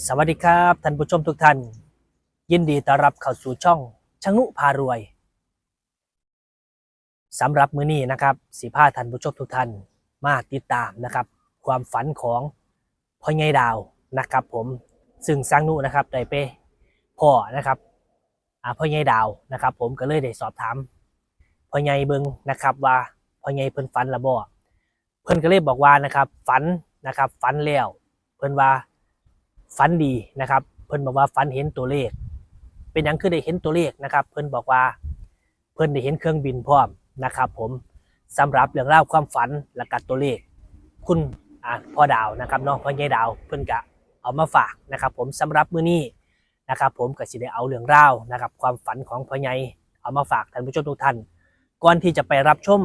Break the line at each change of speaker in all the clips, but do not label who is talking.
สวัสดีครับท่านผู้ชมทุกท่าน ยินดีต้อนรับเข้าสู่ช่องชงนุพารวยสำหรับมื้อนี้นะครับสีผ้าท่านผู้ชมทุกท่านมาติดตามนะครับ ความฝันของพ่อใหญ่ดาวนะครับผมซึ่งสังนุนะครับได้ไปพ่อนะครับพ่อใหญ่ดาวนะครับ ผมก็เลยได้สอบถามพ่อใหญ่เบิงนะครับว่าพ่อใหญ่เพิ่นฝันละบ่เพิ่นก็เลยบอกว่านะครับฝันนะครับฝันแล้วเพิ่นว่า ฝันดีนะครับ เพิ่นบอกว่าฝันเห็นตัวเลข เป็นหยังคือได้เห็นตัวเลขนะครับ เพิ่นบอกว่า เพิ่นได้เห็นเครื่องบินพร้อมนะครับ ผมสำหรับเรื่องราความฝันและกัดตัวเลข คุณอ่าพ่อดาวนะครับน้องพ่อใหญ่ดาวเพิ่นกะเอามาฝากนะครับ ผมสำหรับมื้อนี้นะครับ ผมก็สิได้เอาเรื่องรานะครับ ความฝันของพ่อใหญ่เอามาฝากท่านผู้ชมทุกท่านก่อนที่จะไปรับชม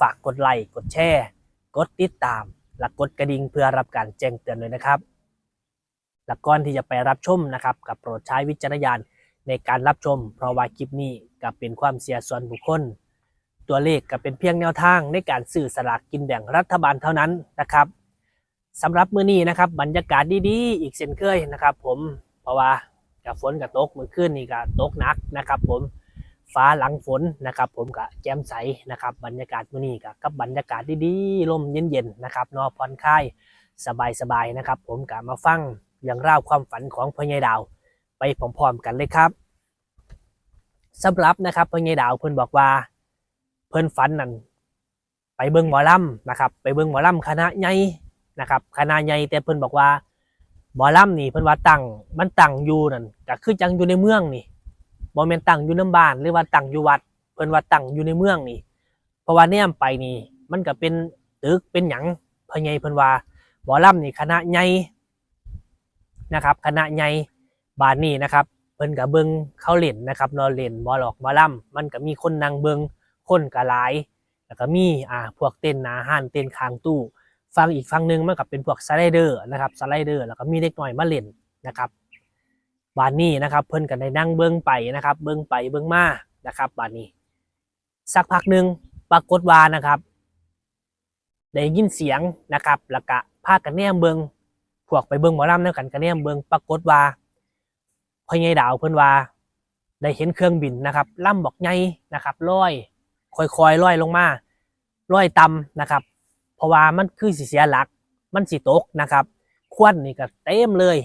ฝากกดไลค์กดแชร์ กดติดตาม และกดกระดิ่งเพื่อรับการแจ้งเตือนเลยนะครับ และก่อนที่จะไปรับชมนะครับกับโปรดใช้วิจารณญาณในการรับชม เพราะว่าคลิปนี้ก็เป็นความเสียส่วนบุคคล ตัวเลขก็เป็นเพียงแนวทางในการสื่อสลากกินแบ่งรัฐบาลเท่านั้นนะครับสำหรับมื้อนี้นะครับบรรยากาศดีๆ อีกเช่นเคยนะครับ ผมเพราะว่ากับฝนกับตกเมื่อคืนนี่ก็ตกหนักนะครับ ผมฟ้าหลังฝนนะครับ ผมก็แจ่มใสนะครับ บรรยากาศมื้อนี้ก็กับบรรยากาศดีๆลมเย็นๆนะครับนอผ่อนคลายสบายๆนะครับ ผมก็มาฟัง เรื่องราวความฝันของพ่อใหญ่ดาว ไปพร้อมๆกันเลยครับสำหรับนะครับพ่อใหญ่ดาวเพิ่นบอกว่า เพิ่นฝันนั่นไปเบิ่งหมอลำนะครับ ไปเบิ่งหมอลำคณะใหญ่นะครับคณะใหญ่แต่เพิ่นบอกว่าหมอลำนี่เพิ่นว่าตั้งมันตั้งอยู่นั่นก็คือจังอยู่ในเมืองนี่บ่แม่นตั้งอยู่น้ำบ้านหรือว่าตั้งอยู่วัด เพิ่นว่าตั้งอยู่ในเมืองนี่ เพราะว่าแนมไปนี่ มันก็เป็นตึกเป็นหยังพ่อใหญ่เพิ่นว่าหมอลำนี่คณะใหญ่ นะครับคณะใหญ่บานนี้นะครับเพิ่นกับเบิงเขาเล่นนะครับนอนเล่นบอหลอกบอล่ำมันก็มีคนนั่งเบิงคนก็หลาย แล้วก็มีอ่าพวกเต้นหนาห้านเต้นคางตู้ฟังอีกฟังหนึ่งมันก็เป็นพวกสไลเดอร์นะครับสไลเดอร์แล้วก็มีเด็กหน่อยมาเล่นนะครับบานนี้นะครับเพิ่นก็ได้นั่งเบิงไปนะครับ เบิงไปเบิงมานะครับบานนี้ สักพักหนึ่งปรากฏว่านะครับ ได้ยินเสียงนะครับแล้วก็พากันแนมเบิง วกไปเบิ่งหมอลำแล้วกันก็เนี่ยเบิ่งปรากฏว่าพ่อใหญ่ดาวเพิ่นว่า ได้เห็นเครื่องบินนะครับล่ำบอกใหญ่นะครับลอยค่อยๆลอยลงมาลอยต่ำนะครับ เพราะว่ามันคือสิเสียหลัก มันสิตกนะครับควันนี่ก็เต็มเลย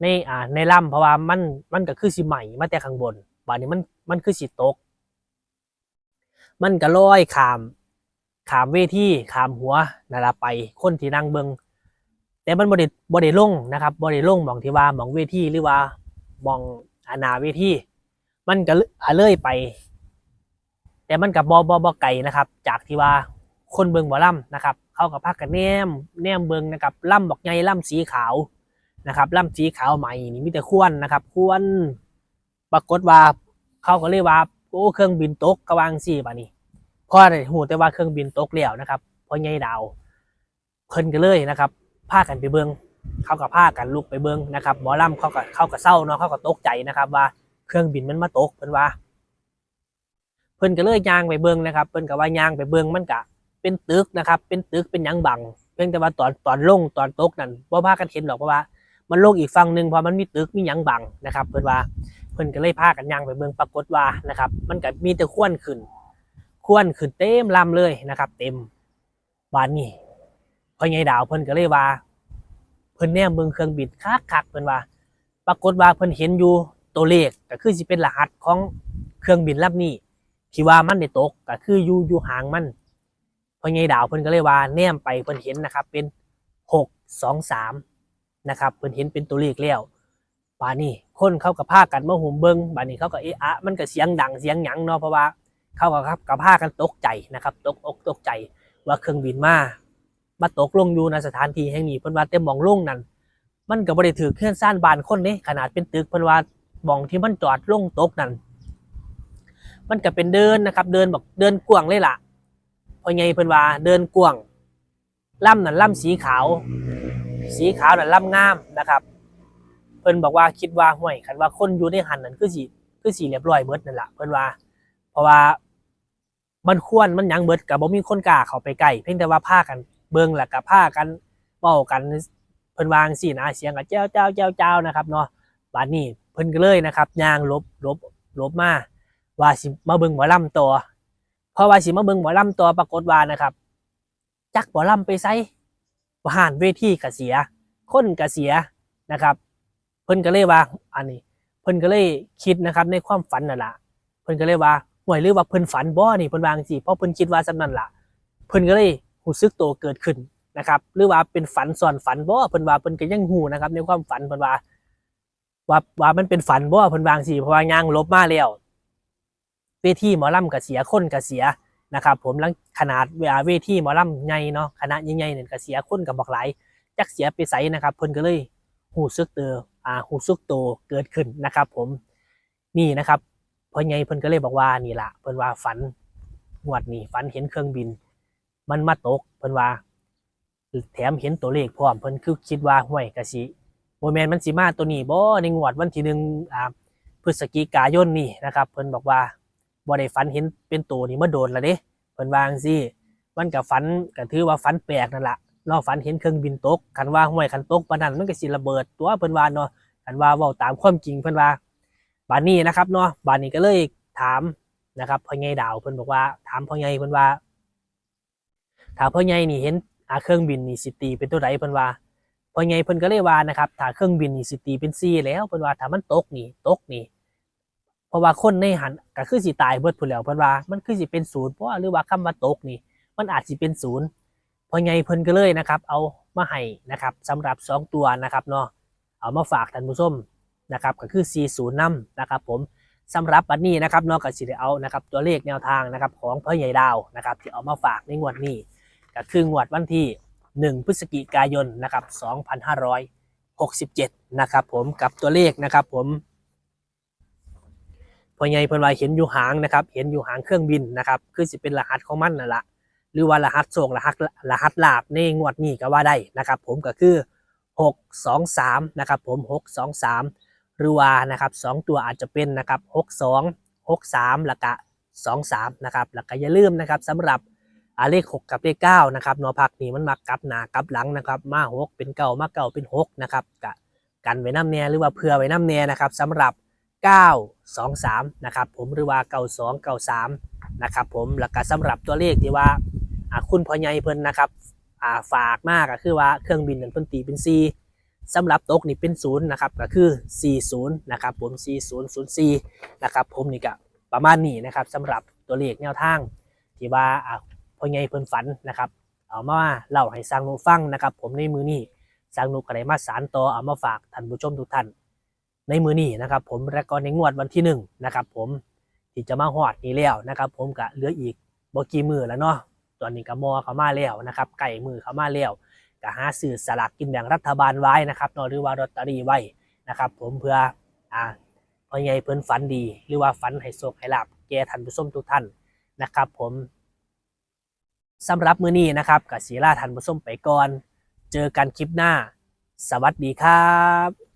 ในอ่าในล่ำเพราะว่ามันมันก็คือสิใหม่มาแต่ข้างบนบานนี้มันมันคือสิตก มันก็ลอยขามขามเวทีขามหัวนั่นละไปคนที่นั่งเบิง แต่มันบริบริลงนะครับบริลงมองที่ว่ามองเวทีหรือว่ามองอาณาเวทีมันก็อาเลยไป แต่มันกับบอบอบอไก่นะครับ จากที่ว่าคนเบิงบ่ล่ำนะครับ เข้ากับภาคกันแนมแนมเบิงนะครับล่ำบอกไงล่ำสีขาวนะครับล่ำสีขาวใหม่นี่มีแต่ควนนะครับควนปรากฏว่าเขาก็เรียกว่าโอ้เครื่องบินตกกระวางสี่บานี้พอได้หูแต่ว่าเครื่องบินตกแล้วนะครับเพราะไงดาวเพิ่นก็เลยนะครับ พากันไปเบิงเขากับพากันลุกไปเบิงนะครับหมอลำเขาก็เขาก็เศร้าเนาะเขาก็ตกใจนะครับ ว่าเครื่องบินมันมาตกเพิ่นว่า เพิ่นก็เลยยางไปเบิงนะครับ เพิ่นก็ว่ายางไปเบิงมันก็เป็นตึกนะครับ เป็นตึกเป็นหยังบังเพียงแต่ว่าตอนตอนลงตอนตกนั่นบ่พากันเห็นหรอกเพราะว่า มันลงอีกฝั่งหนึ่งพราะมันมีตึกมีหยังบังนะครับ เพิ่นว่าเพิ่นก็เลยพากันยางไปเบิงปรากฏว่านะครับ มันก็มีแต่ควนขึ้นควนขึ้นเต็มลำเลยนะครับ เต็มบานนี้ อใหญ่ดาวเพิ่นก็เลยว่า เพิ่นแนมเบิ่งเครื่องบินคักคักเพิ่นว่า ปรากฏว่าเพิ่นเห็นอยู่ตัวเลขก็คือสิเป็นรหัสของเครื่องบินลำนี้ที่ว่ามันได้ตกก็คืออยู่อยู่ห่างมันพอใหญ่ดาวเพิ่นก็เลยว่าแนมไปเพิ่นเห็นนะครับ เป็นหกสองสามนะครับเพิ่นเห็นเป็นตัวเลขแล้วบานี้คนเขาก็พากันมาหุ่มเบิงบานี้เขาก็เอะอะมันก็เสียงดังเสียงหยังเนาะเพราะว่าเขาก็ครับก็พากันตกใจนะครับ ตกอกตกใจว่าเครื่องบินมา มาตกลงอยู่ในสถานที่แห่งนี้เพิ่นว่าแต่หมองลงนั่นมันก็บ่ได้ถือเคลื่อนซ่านบานคนเด้ขนาดเป็นตึกเพิ่นว่าหมองที่มันจอดลงตกนั่นมันก็เป็นเดินนะครับ เดินบอกเดินกว้างเลยล่ะพอไงเพิ่นว่าเดินกว้างล่ำนั่นล่ำสีขาว สีขาวนั่นล่ำงามนะครับ เพิ่นบอกว่าคิดว่าห่วยคันว่าคนอยู่ในหันนั่นคือสิคือสิเรียบร้อยเบิดนั่นล่ะเพิ่นว่า เพราะว่ามันควรมันยังเบิดกับบ่มีคนกล้าเข้าไปใกล้เพียงแต่ว่าพากัน เบิ่งแล้วก็พากันเว้ากันเพิ่นวางสินะเสียงก็แจ้วเจ้าแจ้วเจ้านะครับเนาะบาดนี้เพิ่นก็เลยนะครับย่างลบลบลบมาว่าสิมาเบิ่งหมอลำต่อพราะว่าสิมาเบิ่งหมอลำต่อปรากฏว่านะครับ จักหมอลำไปไสว่าหานเวทีก็เสียคนก็เสียนะครับ เพิ่นก็เลยว่าอันนี้ เพิ่นก็เลยคิดนะครับ ในความฝันนั่นล่ะเพิ่นก็เลยว่าห่วยหรือว่าเพิ่นฝันบ่นี่เพิ่นวางสิเพราะเพิ่นคิดว่าสำนั้นล่ะเพิ่นก็เลย รู้สึกโตเกิดขึ้นนะครับ หรือว่าเป็นฝันซ้อนฝันบ่เพิ่นว่าเพิ่นก็ยังฮู้นะครับ ในความฝันเพิ่นว่า ว่าว่ามันเป็นฝันบ่เพิ่นวางสิเพราะว่าย่างลบมาแล้วเวทีหมอลำก็เสียคนก็เสียนะครับ ผมหลังขนาดเวลาเวทีหมอลำใหญ่เนาะคณะใหญ่ๆเนี่ยก็เสียคนก็บอกหลายจักเสียไปไสนะครับ เพิ่นก็เลยฮู้สึกเตออ่าฮู้สึกโตเกิดขึ้นนะครับ ผมนี่นะครับพ่อใหญ่เพิ่นก็เลยบอกว่านี่ล่ะเพิ่นว่าฝันงวดนี้ฝันเห็นเครื่องบิน มันมาตกเพิ่นว่าแถมเห็นตัวเลขพร้อมเพิ่นคือคิดว่าห้วยกะสิบ่แม่นมันสิมาตัวนี้บ่ในงวดวันที่หนึ่งอ่าพฤศจิกายนนี่นะครับเพิ่นบอกว่าบ่ได้ฝันเห็นเป็นตัวนี้มาโดนแล้วเด้เพิ่นว่าจังซี่มันก็ฝันก็ถือว่าฝันแปลกนั่นละเนาะฝันเห็นเครื่องบินตกคันว่าห้วยคันตกปานนั้นมันก็สิระเบิดตัวเพิ่นว่าเนาะคันว่าเว้าตามความจริงเพิ่นว่าบานนี้นะครับเนาะบานนี้ก็เลยถามนะครับพ่อใหญ่ดาวเพิ่นบอกว่าถามพ่อใหญ่เพิ่นว่า ถ้าพ่อใหญ่นี่เห็นอาเครื่องบินนี่สิตีเป็นตัวใดเพิ่นว่าพ่อใหญ่เพิ่นก็เลยว่านะครับถ้าเครื่องบินนี่สิตีเป็น4แล้วเพิ่นว่าถ้ามันตกนี่ตกนี่เพราะว่าคนในหันก็คือสิตายเบิดพุ่นแล้วเพิ่นว่ามันคือสิเป็นศูนย์เพราะหรือว่าคำว่าตกนี่ มันอาจสิเป็นศูนย์พ่อใหญ่เพิ่นก็เลยนะครับ เอามาให้นะครับสำหรับสองตัวนะครับเนาะเอามาฝากท่านผู้ชมนะครับก็คือ 40นำนะครับ ผมสำหรับวันนี้นะครับเนาะก็สิได้เอานะครับตัวเลขแนวทางนะครับของพ่อใหญ่ดาวนะครับที่เอามาฝากในงวดนี้ ก็คืองวดวันที่ 1 พฤศจิกายนนะครับ2567 นะครับผมกับตัวเลขนะครับผมพอใหญ่เพิ่นว่าเห็นอยู่หางนะครับเห็นอยู่หางเครื่องบินนะครับคือสิเป็นรหัสของมันนั่นละหรือว่ารหัสโชครหัสรหัสลาบในงวดนี้ก็ว่าได้นะครับ ผมก็คือ 623นะครับผม 623 หรือว่านะครับสองตัวอาจจะเป็นนะครับ 62 63แล้วก็23นะครับแล้วก็อย่าลืมนะครับสำหรับ อาเลขหกกับเลขเก้านะครับนอพักนี่มันมากลับหนากลับหลังนะครับ มาหกเป็นเก้ามาเก้าเป็นหกนะครับกะกันไว้น้ำแน่หรือว่าเผื่อไว้น้ำแน่นะครับสำหรับเก้าสองสามนะครับผมหรือว่าเก้าสองเก้าสามนะครับผมแล้วก็สำหรับตัวเลขที่ว่าคุณพ่อใหญ่เพิ่นนะครับาฝากมากก็คือว่าเครื่องบินนั้นเพิ่นตีเป็นซีสำหรับตกนี่เป็นศูนย์นะครับก็คือ 40 นะครับผม 4004 นะครับผมนี่ก็ประมาณนี้นะครับสำหรับตัวเลขแนวทางที่ว่าอ่า พ่อใหญ่เพิ่นฝันนะครับ เอามาเล่าให้สร้างหนูฟังนะครับ ผมในมือนี้สร้างหนูก็ได้มาสารต่อเอามาฝากท่านผู้ชมทุกท่าน ในมือนี้นะครับ ผมและก็ในงวดวันที่หนึ่งนะครับผมที่จะมาหอดนี้แล้วนะครับ ผมก็เหลืออีกบ่กี่มือแล้วเนาะตอนนี้ก็มอเข้ามาแล้วนะครับไก่มือเข้ามาแล้วก็หาซื้อสลากกินแบ่งรัฐบาลไว้นะครับนหรือว่าลอตเตอรี่ไว้นะครับ ผมเพื่ออ่าพ่อใหญ่เพิ่นฝันดี หรือว่าฝันให้โชคให้ลาบแก่ท่านผู้ชมทุกท่านนะครับ ผม สำหรับมื้อนี้นะครับกับศีลาทันผู้มไปก่อน เจอกันคลิปหน้า สวัสดีครับ